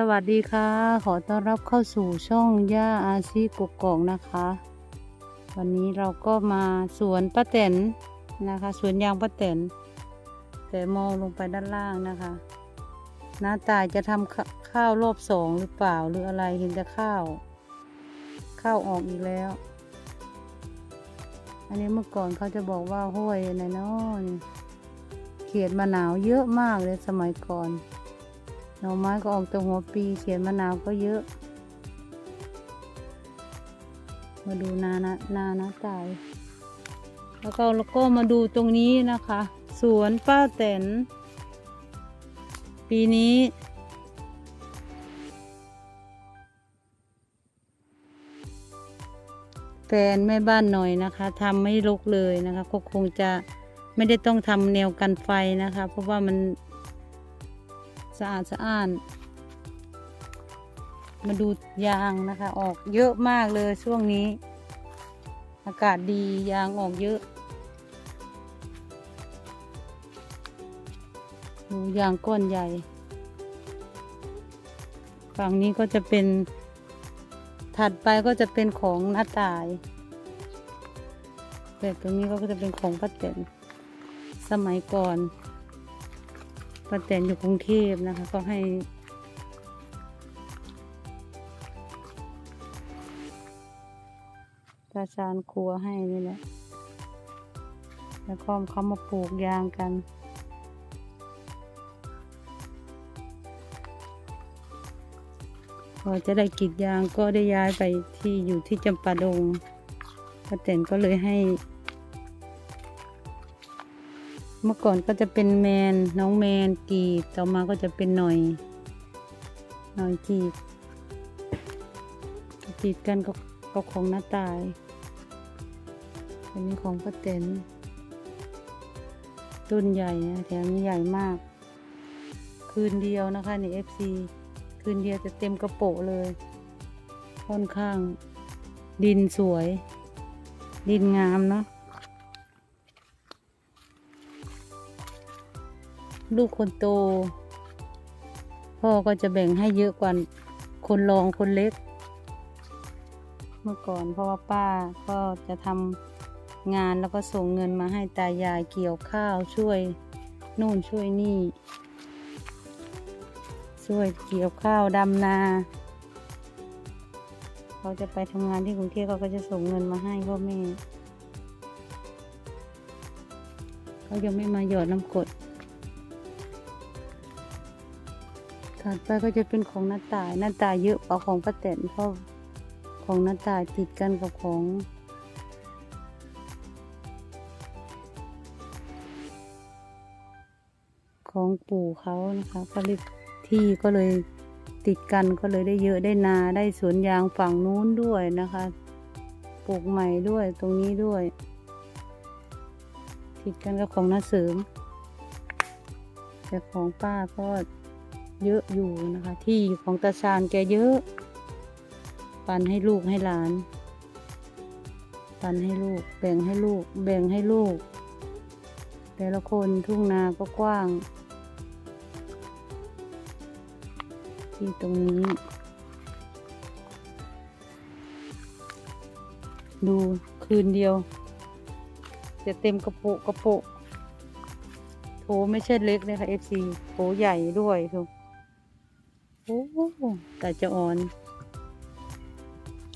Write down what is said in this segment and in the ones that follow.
สวัสดีค่ะ ขอต้อนรับเข้าสู่ช่องย่าอาชีกกอกนะคะ วันนี้เราก็มาสวนป้าแตนนะคะสวนยางป้าแตนแต่มองลงไปด้านล่างนะคะน้าตายจะทำขข้าวรอบสองหรือเปล่าหรืออะไรเห็นแต่ข้าว ข้าวออกอีกแล้ว อันนี้เมื่อก่อนเขาจะบอกว่าห้วยอะไรเนาะเขียดมะนาวเยอะมากเลยสมัยก่อน หน่อไม้ก็ออกตัวหัวปีเขียนมะนาวก็เยอะ มาดูนานะนานะตาย แล้วก็แล้วก็มาดูตรงนี้นะคะ สวนป้าแตน ปีนี้แฟนแม่บ้านหน่อยนะคะทำไม่รกเลยนะคะก็คงจะไม่ได้ต้องทำแนวกันไฟนะคะ เพราะว่ามัน สะอาดสะอ้าน มาดูยางนะคะ ออกเยอะมากเลยช่วงนี้ อากาศดียางออกเยอะดูยางก้อนใหญ่ ฝั่งนี้ก็จะเป็น ถัดไปก็จะเป็นของน้าตายแต่ตรงนี้ก็จะเป็นของป้าเต็นสมัยก่อน ป้าแตนอยู่กรุงเทพนะคะ ก็ให้ ตาชานครัวให้นี่แหละ แล้วก็เขามาปลูกยางกันพอจะได้กรีดยางก็ได้ย้ายไปที่อยู่ที่จำปาดงป้าแตนก็เลยให้ เมื่อก่อนก็จะเป็นแมนน้องแมนกีต่อมาก็จะเป็นหน่อย หน่อยกรีดกรีดกันก็ก็ของหน้าตาย อันนี้ของป้าเต็นต้นใหญ่นะแถมนี้ใหญ่มาก คืนเดียวนะคะใน FC คืนเดียวจะเต็มกระโปะเลย ค่อนข้างดินสวย ดินงามเนาะ ลูกคนโต พ่อก็จะแบ่งให้เยอะกว่าคนรองคนเล็ก เมื่อก่อนเพราะว่าป้าก็จะทำงานแล้วก็ส่งเงินมาให้ตายายเกี่ยวข้าวช่วยนู่นช่วยนี่ ช่วยเกี่ยวข้าวดำนา เขาจะไปทำงานที่กรุงเทพเขาก็จะส่งเงินมาให้พ่อแม่เขายังไม่มาหยอดน้ำกด ถัดไปก็จะเป็นของหน้าตายหน้าตายเยอะกว่าของป้าแตนเพราะของหน้าตายติดกันกับของของปู่เขานะคะก็เลยที่ก็เลยติดกันก็เลยได้เยอะได้นาได้สวนยางฝั่งนู้นด้วยนะคะปลูกใหม่ด้วยตรงนี้ด้วย ติดกันกับของน้าเสริมแต่ของป้าก็ เยอะอยู่นะคะ ที่ของตาชานแกเยอะ ปันให้ลูกให้หลาน ปันให้ลูก แบ่งให้ลูก แบ่งให้ลูก แต่ละคนทุ่งนาก็กว้าง ที่ตรงนี้ ดูคืนเดียว จะเต็มกระปุกกระปุกโถไม่ใช่เล็กนะคะ FC โถใหญ่ด้วยคือ โอ้แต่จะอ่อน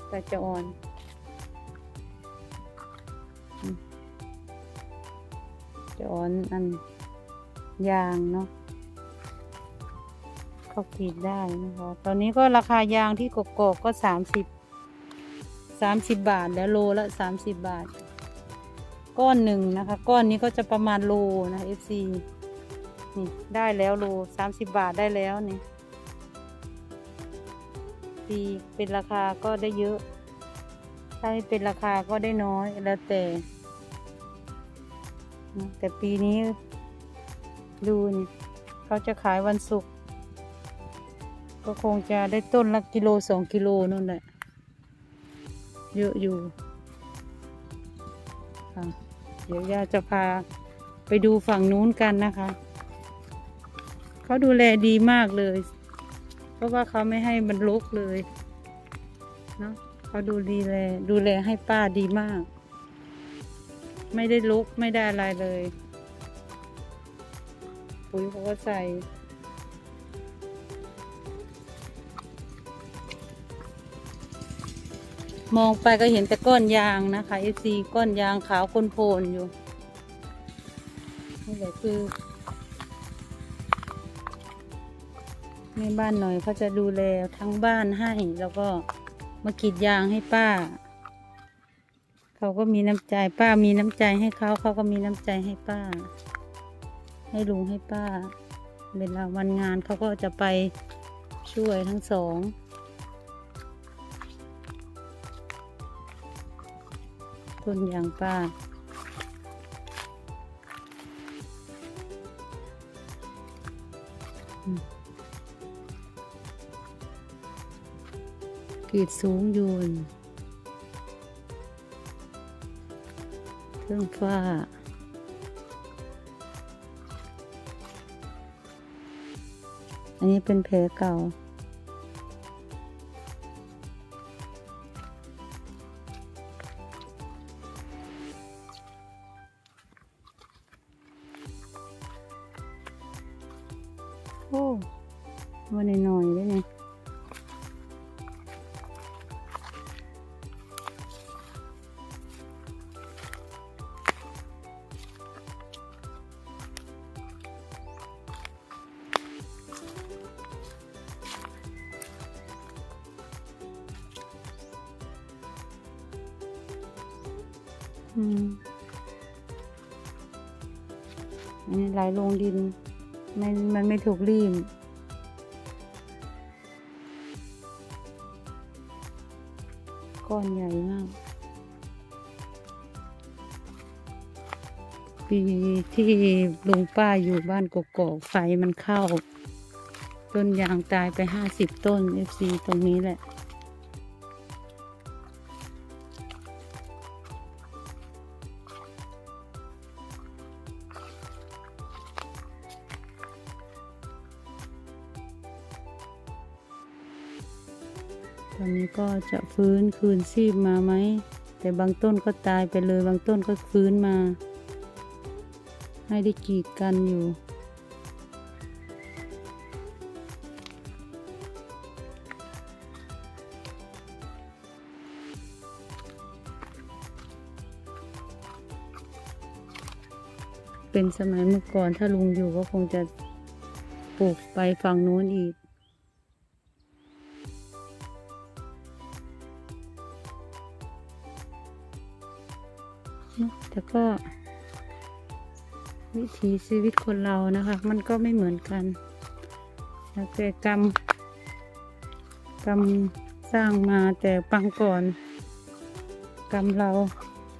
แต่จะอ่อนจะอ่อนอันยางเนาะเขากีดได้นะคะตอนนี้ก็ราคายางที่กกอกก็สามสิบสามสิบบาทแล้วโลละสามสิบบาท ก้อนหนึ่งนะคะ ก้อนนี้ก็จะประมาณโลนะ FC นี่ได้แล้วโลสามสิบบาทได้แล้วนี่ ปีเป็นราคาก็ได้เยอะ ถ้าไม่เป็นราคาก็ได้น้อยแล้วแต่ แต่ปีนี้ดูนี่เขาจะขายวันศุกร์ก็คงจะได้ต้นละกิโลสองกิโลนู่นแหละ เยอะอยู่เดี๋ยวย่าจะพาไปดูฝั่งนู้นกันนะคะ เขาดูแลดีมากเลย ราะว่าเขาไม่ให้มันลุกเลยเนาะเขาดูดีแลดูแลให้ป้าดีมาก ไม่ได้ลุกไม่ได้อะไรเลย ปุ๋ยเขาก็ใส่มองไปก็เห็นแต่ก้อนยางนะคะเอซีก้อนยางขาวคนโพนอยู่นี่แหละคือ ม่บ้านหน่อยเขาจะดูแลทั้งบ้านให้แล้วก็มากรีดยางให้ป้า เขาก็มีน้ำใจป้ามีน้ำใจให้เขาเขาก็มีน้ำใจให้ป้า ให้ลุงให้ป้าเวลาวันงานเขาก็จะไปช่วยทั้งสองต้นยางป้า กีดสูงยูนเครื่องฟ้า อันนี้เป็นแผลเก่าโอ้วันหน่อยๆได้ไง นนี้ไหลลงดินไม่มันไม่ถูกรีมก้อนใหญ่มาก ปีที่ลุงป้าอยู่บ้านกกอกไฟมันเข้า ต้นยางตายไปห้าสิบต้น FC ตรงนี้แหละ อนนี้ก็จะฟื้นคืนชีพมาไหม แต่บางต้นก็ตายไปเลย บางต้นก็ฟื้นมา ให้ได้กีดกันอยู่เป็นสมัยเมื่อก่อนถ้าลุงอยู่ก็คงจะปลูกไปฝั่งนู้นอีก แต่ก็วิถีชีวิตคนเรานะคะ มันก็ไม่เหมือนกันแล้วแต่กรรมกรรมสร้างมาแต่ปังก่อน กรรมเรา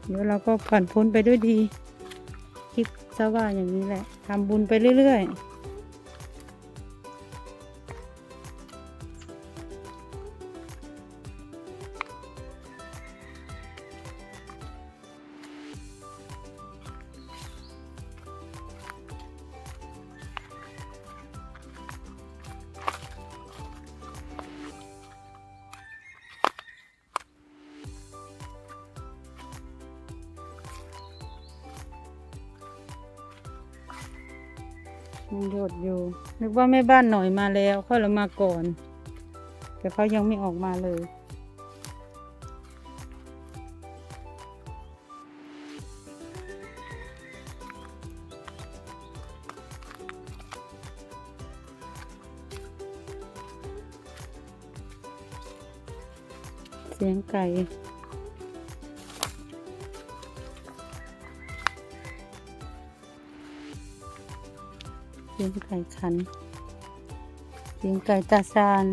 เดี๋ยวเราก็ผ่านพ้นไปด้วยดี คิดซะว่าอย่างนี้แหละทำบุญไปเรื่อย ๆ ยังหยดอยู่ นึกว่าแม่บ้านหน่อยมาแล้วเขาเรามาก่อน แต่เขายังไม่ออกมาเลยเสียงไก่ เสียงไก่ขันเสียงไก่ตาซาน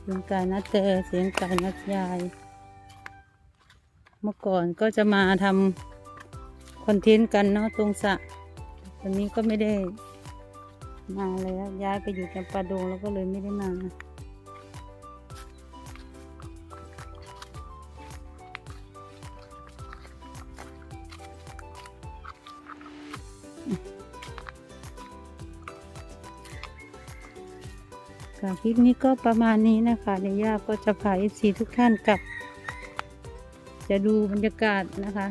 เสียงไก่นัดเตเสียงไก่นัดยาย เมื่อก่อนก็จะมาทำคอนเทนต์กันเนาะตรงสะตอนนี้ก็ไม่ได้มาแล้วย้ายไปอยู่จำปาดงแล้วก็เลยไม่ได้มา คลิปนี้ก็ประมาณนี้นะคะเดี๋ยวย่าก็จะพาเอฟซีทุกท่านกลับ จะดูบรรยากาศนะคะ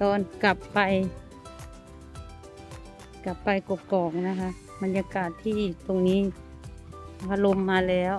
ตอนกลับไป กลับไปกกอกนะคะ บรรยากาศที่ตรงนี้นะคะลมมาแล้ว